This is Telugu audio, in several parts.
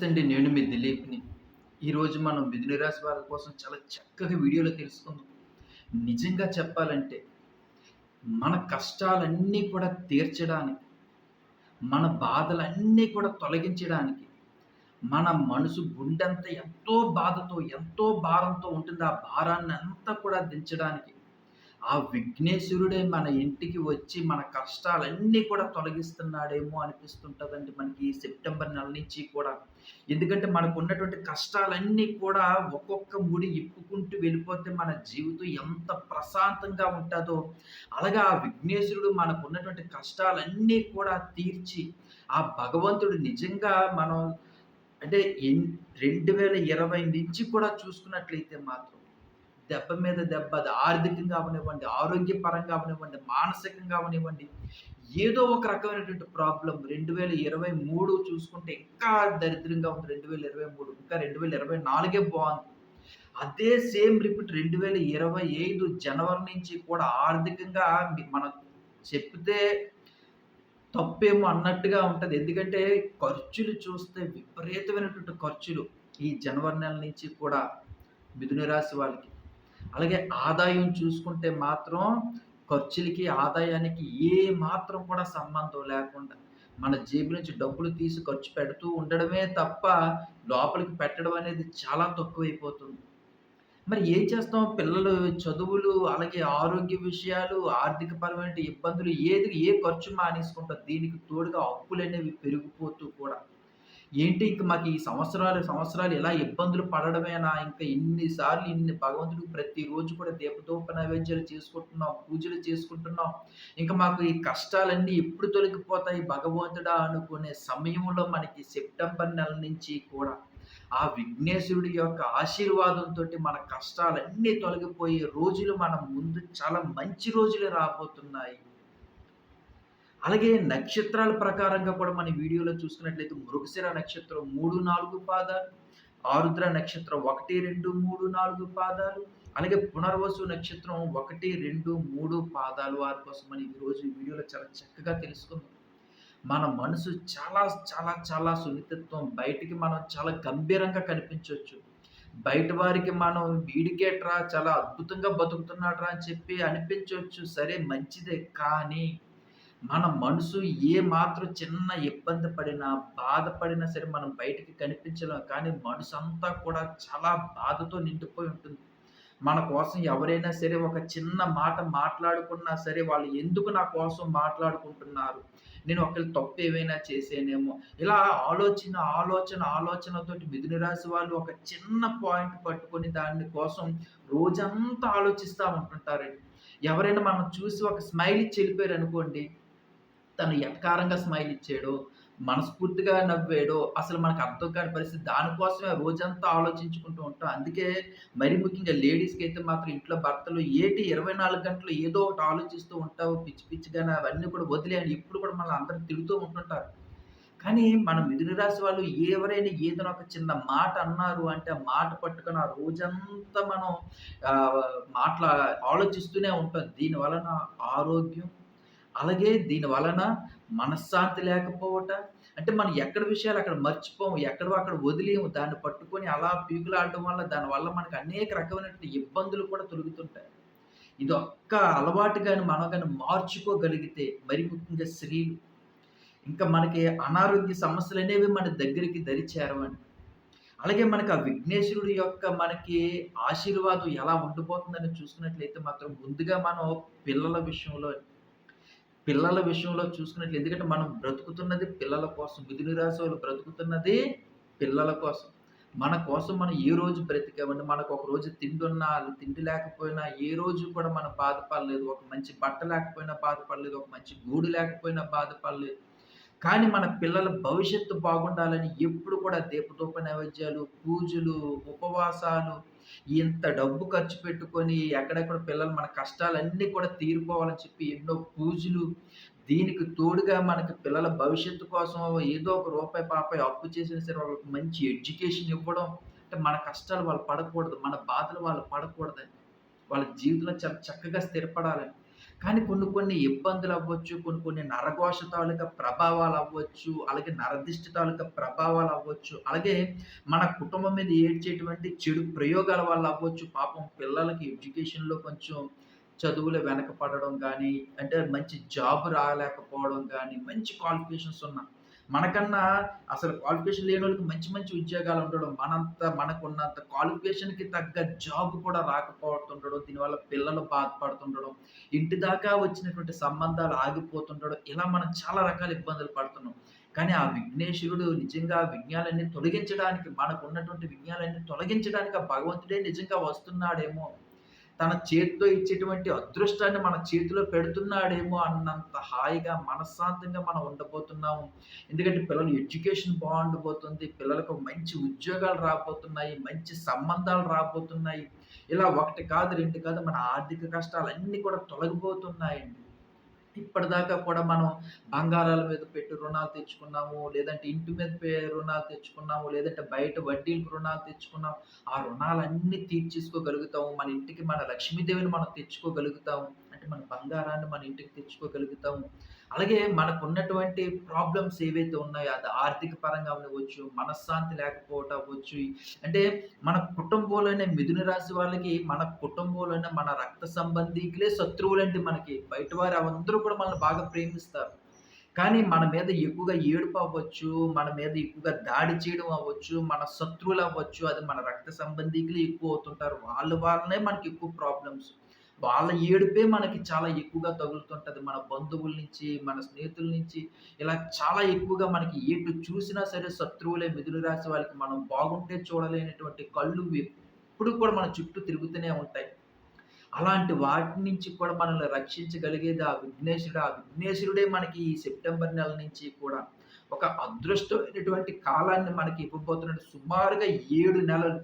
నమస్తే అండి నేను మీ దిలీప్ని. ఈరోజు మనం మిథున రాశి వాళ్ళ కోసం చాలా చక్కగా వీడియోలో తెలుసుకుందాం. నిజంగా చెప్పాలంటే మన కష్టాలన్నీ కూడా తీర్చడానికి మన బాధలన్నీ కూడా తొలగించడానికి మన మనసు గుండెంత ఎంతో బాధతో ఎంతో భారంతో ఉంటుంది. ఆ భారాన్ని అంతా కూడా దించడానికి ఆ విఘ్నేశ్వరుడే మన ఇంటికి వచ్చి మన కష్టాలన్నీ కూడా తొలగిస్తున్నాడేమో అనిపిస్తుంటుందండి మనకి ఈ సెప్టెంబర్ నెల నుంచి కూడా. ఎందుకంటే మనకు ఉన్నటువంటి కష్టాలన్నీ కూడా ఒక్కొక్క ముడి ఇప్పుకుంటూ వెళ్ళిపోతే మన జీవితం ఎంత ప్రశాంతంగా ఉంటుందో అలాగే ఆ విఘ్నేశ్వరుడు మనకు ఉన్నటువంటి కష్టాలన్నీ కూడా తీర్చి ఆ భగవంతుడు నిజంగా మనం అంటే రెండు వేల ఇరవై నుంచి కూడా చూసుకున్నట్లయితే మాత్రం దెబ్బ మీద దెబ్బ అది ఆర్థికంగా అవనివ్వండి ఆరోగ్యపరంగా అవనివ్వండి మానసికంగా అవనివ్వండి ఏదో ఒక రకమైనటువంటి ప్రాబ్లం రెండు వేల ఇరవై మూడు చూసుకుంటే ఇంకా దరిద్రంగా ఉంది. రెండు వేల ఇరవై మూడు ఇంకా రెండు వేల ఇరవై నాలుగే బాగుంది. అదే సేమ్ రిపీట్ రెండు వేల ఇరవై ఐదు జనవరి నుంచి కూడా ఆర్థికంగా మనం చెప్తే తప్పేమో అన్నట్టుగా ఉంటుంది. ఎందుకంటే ఖర్చులు చూస్తే విపరీతమైనటువంటి ఖర్చులు ఈ జనవరి నెల నుంచి కూడా మిథున రాశి వాళ్ళకి. అలాగే ఆదాయం చూసుకుంటే మాత్రం ఖర్చులకి ఆదాయానికి ఏ మాత్రం కూడా సంబంధం లేకుండా మన జేబు నుంచి డబ్బులు తీసి ఖర్చు పెడుతూ ఉండడమే తప్ప లోపలికి పెట్టడం అనేది చాలా తక్కువైపోతుంది. మరి ఏం చేస్తాం? పిల్లలు చదువులు అలాగే ఆరోగ్య విషయాలు ఆర్థికపరమైన ఇబ్బందులు ఏది ఏ ఖర్చు మానేసుకుంటాం? దీనికి తోడుగా అప్పులు అనేవి పెరిగిపోతూ కూడా ఏంటి ఇంక మాకు ఈ సంవత్సరాలు సంవత్సరాలు ఇలా ఇబ్బందులు పడడమేనా? ఇంకా ఇన్నిసార్లు ఇన్ని భగవంతుడికి ప్రతిరోజు కూడా దీపదూప నైవేద్యాలు చేసుకుంటున్నాం పూజలు చేసుకుంటున్నాం. ఇంకా మాకు ఈ కష్టాలన్నీ ఎప్పుడు తొలగిపోతాయి భగవంతుడా అనుకునే సమయంలో మనకి సెప్టెంబర్ నెల నుంచి కూడా ఆ విఘ్నేశ్వరుడి యొక్క ఆశీర్వాదంతో మన కష్టాలన్నీ తొలగిపోయే రోజులు మన ముందు చాలా మంచి రోజులు రాబోతున్నాయి. అలాగే నక్షత్రాల ప్రకారంగా కూడా మన వీడియోలో చూసుకున్నట్లయితే మృగశిర నక్షత్రం మూడు నాలుగు పాదాలు ఆరుద్ర నక్షత్రం ఒకటి రెండు మూడు నాలుగు పాదాలు అలాగే పునర్వసు నక్షత్రం ఒకటి రెండు మూడు పాదాలు వారి కోసం మనం ఈరోజు ఈ వీడియోలో చాలా చక్కగా తెలుసుకుందాం. మన మనసు చాలా చాలా చాలా సున్నితత్వం బయటికి మనం చాలా గంభీరంగా కనిపించవచ్చు. బయట వారికి మనం వీడికేట్రా చాలా అద్భుతంగా బతుకుతున్నాడ్రా అని చెప్పి అనిపించవచ్చు. సరే మంచిదే. కానీ మన మనసు ఏ మాత్రం చిన్న ఇబ్బంది పడినా బాధపడినా సరే మనం బయటికి కనిపించలేం. కానీ మనసు అంతా కూడా చాలా బాధతో నిండిపోయి ఉంటుంది. మన కోసం ఎవరైనా సరే ఒక చిన్న మాట మాట్లాడుకున్నా సరే వాళ్ళు ఎందుకు నా కోసం మాట్లాడుకుంటున్నారు? నేను ఒకరి తప్పు ఏమైనా చేసేనేమో ఇలా ఆలోచన ఆలోచన ఆలోచనతోటి మిథున రాశి వాళ్ళు ఒక చిన్న పాయింట్ పట్టుకొని దాని కోసం రోజంతా ఆలోచిస్తూ ఉంటుంటారండి. ఎవరైనా మనం చూసి ఒక స్మైల్ ఇచ్చి వెళ్ళిపోయారు అనుకోండి తను ఎటకారంగా స్మైల్ ఇచ్చాడో మనస్ఫూర్తిగా నవ్వాడో అసలు మనకు అర్థం కాని పరిస్థితి దానికోసమే రోజంతా ఆలోచించుకుంటూ ఉంటాం. అందుకే మరి ముఖ్యంగా లేడీస్కి అయితే మాత్రం ఇంట్లో భర్తలు ఏటి ఇరవై నాలుగు గంటలు ఏదో ఒకటి ఆలోచిస్తూ ఉంటావు పిచ్చి పిచ్చిగానే అవన్నీ కూడా వదిలేయని ఇప్పుడు కూడా మనల్ని అందరూ తిరుగుతూ ఉంటుంటారు. కానీ మన మిథున రాశి వాళ్ళు ఎవరైనా ఏదైనా ఒక చిన్న మాట అన్నారు అంటే ఆ మాట పట్టుకొని ఆ రోజంతా మనం మాట్లా ఆలోచిస్తూనే ఉంటాం. దీని వలన ఆరోగ్యం అలాగే దీని వలన మనశ్శాంతి లేకపోవట. అంటే మనం ఎక్కడ విషయాలు అక్కడ మర్చిపోము ఎక్కడో అక్కడ వదిలేము. దాన్ని పట్టుకొని అలా పీకులాడటం వల్ల దానివల్ల మనకు అనేక రకమైనటువంటి ఇబ్బందులు కూడా తొలుగుతుంటాయి. ఇది ఒక్క అలవాటు కానీ మనం కానీ మార్చుకోగలిగితే మరి ముఖ్యంగా స్త్రీలు. ఇంకా మనకి అనారోగ్య సమస్యలు అనేవి మన దగ్గరికి దరి చేరవండి. అలాగే మనకు ఆ విఘ్నేశ్వరుడు యొక్క మనకి ఆశీర్వాదం ఎలా ఉండిపోతుందని చూసుకున్నట్లయితే మాత్రం ముందుగా మనం పిల్లల విషయంలో పిల్లల విషయంలో చూసుకున్నట్లు ఎందుకంటే మనం బ్రతుకుతున్నది పిల్లల కోసం మిథున రాశి వాళ్ళు బ్రతుకుతున్నది పిల్లల కోసం. మన కోసం మనం ఏ రోజు బ్రతికామండి? మనకు ఒక రోజు తిండి ఉన్నా తిండి లేకపోయినా ఏ రోజు కూడా మనం బాధపడలేదు. ఒక మంచి బట్ట లేకపోయినా బాధపడలేదు ఒక మంచి గూడు లేకపోయినా బాధపడలేదు. కానీ మన పిల్లల భవిష్యత్తు బాగుండాలని ఎప్పుడు కూడా దీపదూప నైవేద్యాలు పూజలు ఉపవాసాలు ఇంత డబ్బు ఖర్చు పెట్టుకొని ఎక్కడెక్కడ పిల్లలు మన కష్టాలన్నీ కూడా తీరిపోవాలని చెప్పి ఎన్నో పూజలు. దీనికి తోడుగా మనకి పిల్లల భవిష్యత్తు కోసం ఏదో ఒక రూపాయి పాపాయి అప్పు చేసిన సరే వాళ్ళకి మంచి ఎడ్యుకేషన్ ఇవ్వడం. అంటే మన కష్టాలు వాళ్ళు పడకూడదు మన బాధలు వాళ్ళు పడకూడదని వాళ్ళ జీవితంలో చాలా చక్కగా స్థిరపడాలని కానీ కొన్ని కొన్ని ఇబ్బందులు అవ్వచ్చు, కొన్ని కొన్ని నరఘోష తాలూకా ప్రభావాలు అవ్వచ్చు, అలాగే నరదిష్టి తాలూకా ప్రభావాలు అవ్వచ్చు, అలాగే మన కుటుంబం మీద ఏడ్చేటువంటి చెడు ప్రయోగాల వల్ల అవ్వచ్చు. పాపం పిల్లలకి ఎడ్యుకేషన్‌లో కొంచెం చదువులు వెనకపడడం కానీ అంటే మంచి జాబ్ రాలేకపోవడం కానీ మంచి క్వాలిఫికేషన్స్ ఉన్న మనకన్నా అసలు క్వాలిఫికేషన్ లేని వాళ్ళకి మంచి మంచి ఉద్యోగాలు ఉండడం, మనంత మనకున్నంత క్వాలిఫికేషన్‌కి తగ్గ జాబ్ కూడా రాకపోతుండడం, దీనివల్ల పిల్లలు బాధపడుతుండడం, ఇంటి దాకా వచ్చినటువంటి సంబంధాలు ఆగిపోతుండడం, ఇలా మనం చాలా రకాల ఇబ్బందులు పడుతున్నాం. కానీ ఆ విఘ్నేశ్వరుడు నిజంగా విజ్ఞానాన్ని విఘ్నాలన్నీ తొలగించడానికి మనకున్నటువంటి విఘ్నాలన్నీ తొలగించడానికి ఆ భగవంతుడే నిజంగా వస్తున్నాడేమో! తన చేతితో ఇచ్చేటువంటి అదృష్టాన్ని మన చేతిలో పెడుతున్నాడేమో అన్నంత హాయిగా, మనశ్శాంతంగా మనం ఉండబోతున్నాము. ఎందుకంటే పిల్లల ఎడ్యుకేషన్ బాగుండబోతుంది పిల్లలకు మంచి ఉద్యోగాలు రాబోతున్నాయి. మంచి సంబంధాలు రాబోతున్నాయి. ఇలా ఒకటి కాదు, రెండు కాదు మన ఆర్థిక కష్టాలన్నీ కూడా తొలగిపోతున్నాయండి. ఇప్పటిదాకా కూడా మనం బంగారాల మీద పెట్టి రుణాలు తెచ్చుకున్నాము. లేదంటే ఇంటి మీద పె రుణాలు తెచ్చుకున్నాము. లేదంటే బయట వడ్డీలకు రుణాలు తెచ్చుకున్నాం. ఆ రుణాలన్నీ తీర్చేసుకోగలుగుతాము. మన ఇంటికి మన లక్ష్మీదేవిని మనం తెచ్చుకోగలుగుతాము. అంటే మన బంగారాన్ని మన ఇంటికి తెచ్చుకోగలుగుతాము. అలాగే మనకు ఉన్నటువంటి ప్రాబ్లమ్స్ ఏవైతే ఉన్నాయో అది ఆర్థిక పరంగా అవ్వచ్చు, మనశ్శాంతి లేకపోవటం అవ్వచ్చు. అంటే మన కుటుంబంలోనే మిథున రాశి వాళ్ళకి మన కుటుంబంలోనే మన రక్త సంబంధికులే శత్రువులండి మనకి. బయట వారు అందరూ కూడా మనల్ని బాగా ప్రేమిస్తారు. కానీ మన మీద ఎక్కువగా ఏడుపు అవ్వచ్చు, మన మీద ఎక్కువగా దాడి చేయడం అవ్వచ్చు, మన శత్రువులు అవ్వచ్చు, అది మన రక్త సంబంధికులు ఎక్కువ అవుతుంటారు. వాళ్ళ వాళ్ళనే మనకి ఎక్కువ ప్రాబ్లమ్స్. వాళ్ళ ఏడుపే మనకి చాలా ఎక్కువగా తగులుతుంటుంది మన బంధువుల నుంచి, మన స్నేహితుల నుంచి ఇలా చాలా ఎక్కువగా మనకి ఎటు చూసినా సరే శత్రువులే మిదులు రాసి వాళ్ళకి మనం బాగుంటే చూడలేనటువంటి కళ్ళు ఎప్పుడు కూడా మన చుట్టూ తిరుగుతూనే ఉంటాయి. అలాంటి వాటి నుంచి కూడా మనల్ని రక్షించగలిగేది ఆ విఘ్నేశ్వరుడు. ఆ విఘ్నేశ్వరుడే మనకి ఈ సెప్టెంబర్ నెల నుంచి కూడా ఒక అదృష్టమైనటువంటి కాలాన్ని మనకి ఇవ్వబోతున్నాడు. సుమారుగా ఏడు నెలలు.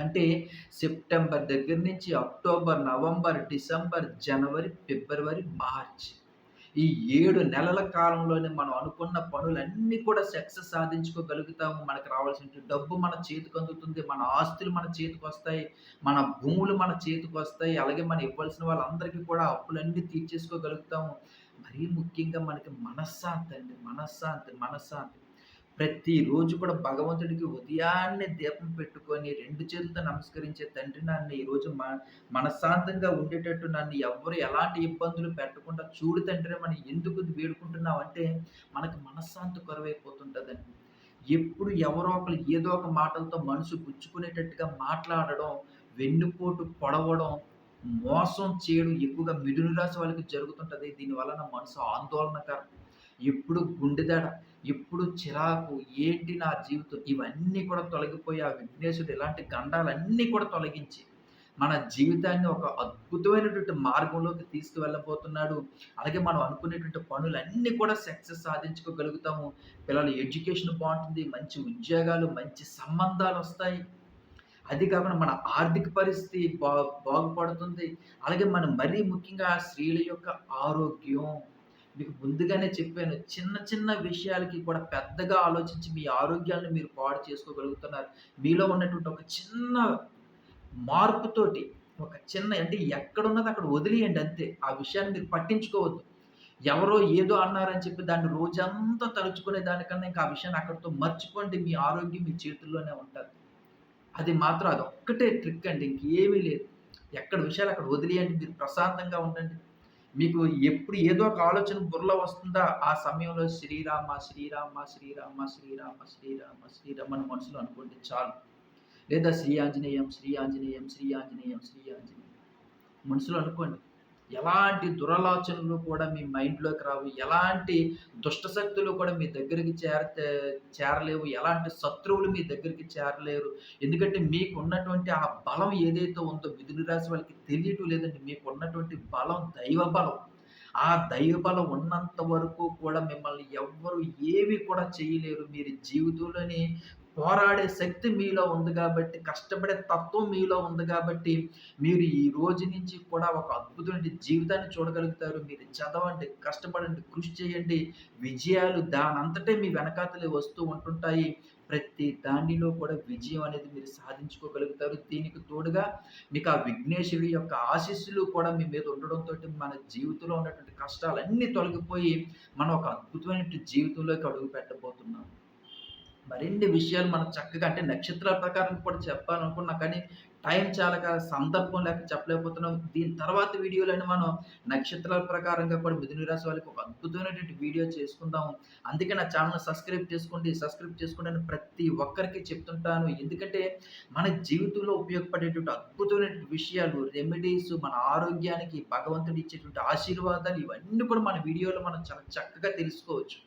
అంటే సెప్టెంబర్ దగ్గర నుంచి అక్టోబర్, నవంబర్, డిసెంబర్, జనవరి, ఫిబ్రవరి, మార్చ్. ఈ ఏడు నెలల కాలంలోనే మనం అనుకున్న పనులన్నీ కూడా సక్సెస్ సాధించుకోగలుగుతాము. మనకు రావాల్సిన డబ్బు మన చేతికి అందుతుంది మన ఆస్తులు మన చేతికి వస్తాయి మన భూములు మన చేతికి వస్తాయి అలాగే మనం ఇవ్వాల్సిన వాళ్ళందరికీ కూడా అప్పులన్నీ తీర్చేసుకోగలుగుతాము. మరీ ముఖ్యంగా మనకి మనశ్శాంతి అండి. మనశ్శాంతి, మనశ్శాంతి. ప్రతిరోజు కూడా భగవంతుడికి ఉదయాన్నే దీపం పెట్టుకొని రెండు చేతులతో నమస్కరించే తండ్రి నన్ను ఈరోజు మ మనశ్శాంతంగా ఉండేటట్టు నన్ను ఎవ్వరు ఎలాంటి ఇబ్బందులు పెట్టకుండా చూడు తండ్రి మనం ఎందుకు వేడుకుంటున్నావంటే మనకు మనశ్శాంతి కొరవైపోతుంటుందండి ఎప్పుడు ఎవరో ఒకరు ఏదో ఒక మాటలతో మనసు గుచ్చుకునేటట్టుగా మాట్లాడడం, వెన్నుపోటు పొడవడం, మోసం చేయడం ఎక్కువగా మిథున రాశి వాళ్ళకి జరుగుతుంటుంది దీని వలన మనసు ఆందోళనకరం. ఎప్పుడు గుండెదడ, ఎప్పుడు చిరాకు, ఏంటి నా జీవితం ఇవన్నీ కూడా తొలగిపోయి ఆ విఘ్నేశ్వరుడు ఇలాంటి గండాలన్నీ కూడా తొలగించి, మన జీవితాన్ని ఒక అద్భుతమైనటువంటి మార్గంలోకి తీసుకువెళ్ళబోతున్నాడు. అలాగే మనం అనుకునేటువంటి పనులన్నీ కూడా సక్సెస్ సాధించుకోగలుగుతాము. పిల్లల ఎడ్యుకేషన్ బాగుంటుంది మంచి ఉద్యోగాలు, మంచి సంబంధాలు వస్తాయి అది కాకుండా మన ఆర్థిక పరిస్థితి బా బాగుపడుతుంది. అలాగే మనం మరీ ముఖ్యంగా స్త్రీల యొక్క ఆరోగ్యం మీకు ముందుగానే చెప్పాను. చిన్న చిన్న విషయాలకి కూడా పెద్దగా ఆలోచించి మీ ఆరోగ్యాన్ని మీరు పాడు చేసుకోగలుగుతున్నారు. మీలో ఉన్నటువంటి ఒక చిన్న మార్పుతోటి ఒక చిన్న అంటే ఎక్కడున్నది అక్కడ వదిలేయండి అంతే. ఆ విషయాన్ని మీరు పట్టించుకోవద్దు. ఎవరో ఏదో అన్నారని చెప్పి దాన్ని రోజంతా తలుచుకునే దానికన్నా ఇంకా ఆ విషయాన్ని అక్కడితో మర్చిపోండి. మీ ఆరోగ్యం మీ చేతుల్లోనే ఉంటుంది అది మాత్రం అది ఒక్కటే ట్రిక్ అండి. ఇంకేమీ లేదు. ఎక్కడ విషయాలు అక్కడ వదిలేయండి. మీరు ప్రశాంతంగా ఉండండి. మీకు ఎప్పుడు ఏదో ఒక ఆలోచన బుర్రలో వస్తుందా, ఆ సమయంలో శ్రీరామ, శ్రీరామ, శ్రీరామ, శ్రీరామ, శ్రీరామ, శ్రీరామ అని మనసులో అనుకోండి చాలు. లేదా శ్రీ ఆంజనేయం, శ్రీ ఆంజనేయం, శ్రీ ఆంజనేయం, శ్రీ ఆంజనేయం మనసులో అనుకోండి. ఎలాంటి దురలోచనలు కూడా మీ మైండ్‌లోకి రావు. ఎలాంటి దుష్ట శక్తులు కూడా మీ దగ్గరికి చేరతే చేరలేవు. ఎలాంటి శత్రువులు మీ దగ్గరికి చేరలేరు. ఎందుకంటే మీకున్నటువంటి ఆ బలం ఏదైతే ఉందో మిథున రాశి వాళ్ళకి తెలియటం లేదండి. మీకున్నటువంటి బలం దైవ బలం. ఆ దైవ బలం ఉన్నంత వరకు కూడా మిమ్మల్ని ఎవ్వరు ఏమి కూడా చేయలేరు. మీరు జీవితంలోని పోరాడే శక్తి మీలో ఉంది కాబట్టి కష్టపడే తత్వం మీలో ఉంది కాబట్టి మీరు ఈ రోజు నుంచి కూడా ఒక అద్భుతమైన జీవితాన్ని చూడగలుగుతారు. మీరు చదవండి, కష్టపడండి, కృషి చేయండి. విజయాలు దానంతటే మీ వెనకాతలే వస్తూ ఉంటుంటాయి. ప్రతి దానిలో కూడా విజయం అనేది మీరు సాధించుకోగలుగుతారు దీనికి తోడుగా మీకు ఆ విఘ్నేశ్వరి యొక్క ఆశీస్సులు కూడా మీ మీద ఉండడంతో మన జీవితంలో ఉన్నటువంటి కష్టాలన్నీ తొలగిపోయి మనం ఒక అద్భుతమైన జీవితంలోకి అడుగు పెట్టబోతున్నాం మరిన్ని విషయాలు మనం చక్కగా అంటే నక్షత్రాల ప్రకారం కూడా చెప్పాలనుకున్నా కానీ టైం చాలక సందర్భం లేక చెప్పలేకపోతున్నాం. దీని తర్వాత వీడియోలని మనం నక్షత్రాల ప్రకారంగా కూడా మిథున రాశి వాళ్ళకి ఒక అద్భుతమైనటువంటి వీడియో చేసుకుందాము అందుకే నా ఛానల్ సబ్స్క్రైబ్ చేసుకోండి సబ్స్క్రైబ్ చేసుకోండి అని ప్రతి ఒక్కరికి చెప్తుంటాను. ఎందుకంటే మన జీవితంలో ఉపయోగపడేటువంటి అద్భుతమైనటువంటి విషయాలు రెమెడీస్ మన ఆరోగ్యానికి భగవంతుడు ఇచ్చేటువంటి ఆశీర్వాదాలు ఇవన్నీ కూడా మన వీడియోలో మనం చాలా చక్కగా తెలుసుకోవచ్చు.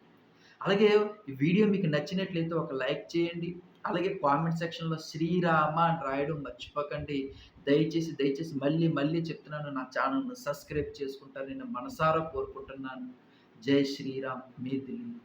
అలాగే ఈ వీడియో మీకు నచ్చినట్లయితే ఒక లైక్ చేయండి. అలాగే కామెంట్ సెక్షన్లో శ్రీరామ అని రాయడం మర్చిపోకండి. దయచేసి దయచేసి మళ్ళీ మళ్ళీ చెప్తున్నాను నా ఛానల్ను సబ్స్క్రైబ్ చేసుకుంటారని నేను మనసారా కోరుకుంటున్నాను. జై శ్రీరామ్. మీ దిలీప్